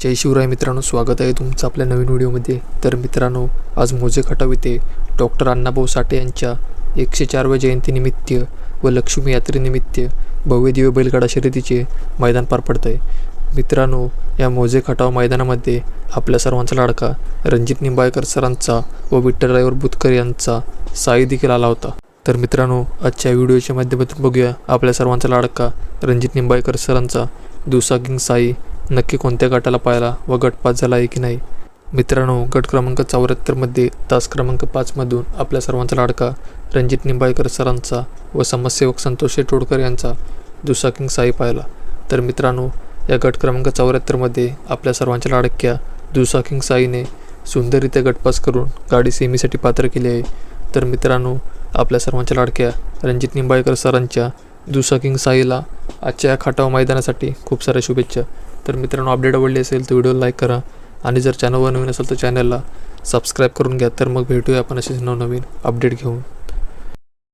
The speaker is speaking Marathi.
जय शिवराय मित्रांनो स्वागत आहे तुमचं आपल्या नवीन व्हिडिओमध्ये. तर मित्रांनो आज मोजे खटाव येथे डॉक्टर अण्णाभाऊ साठे यांच्या एकशे चारव्या जयंतीनिमित्त व लक्ष्मी यात्रेनिमित्त भव्य दिव्य बैलगाडा शर्यतीचे मैदान पार पडतं आहे मित्रांनो या मोजे खटाव मैदानामध्ये आपल्या सर्वांचा लाडका रणजित निंबाळकर सरांचा व विठ्ठल ड्रायव्हर बुतकर यांचा साई देखील आला होता. तर मित्रांनो आजच्या व्हिडिओच्या माध्यमातून बघूया आपल्या सर्वांचा लाडका रणजित निंबाळकर सरांचा दुसागिंग साई नक्की कोणत्या गटाला पाहिला व गटपात झाला आहे की नाही? मित्रांनो गट क्रमांक चौऱ्याहत्तरमध्ये तास क्रमांक पाचमधून आपल्या सर्वांचा लाडका रणजित निंबाळकर सरांचा व समाजसेवक संतोष टोडकर यांचा दुसाकिंग साई पाहिला तर मित्रांनो या गट क्रमांक चौऱ्याहत्तरमध्ये आपल्या सर्वांच्या लाडक्या दुसाकिंग साईने सुंदररित्या गटपास करून गाडी सेमीसाठी पात्र केली आहे. तर मित्रांनो आपल्या सर्वांच्या लाडक्या रणजित निंबाळकर सरांच्या दुसाकिंग साईला आजच्या या मैदानासाठी खूप साऱ्या शुभेच्छा. तर मित्रांनो अपडेट आवडली असेल तर व्हिडिओ लाईक करा. आणि जर चॅनलवर नवीन असेल तर चॅनलला सबस्क्राईब करून घ्या. तर मग भेटूया आपण असेच नवनवीन अपडेट घेऊन.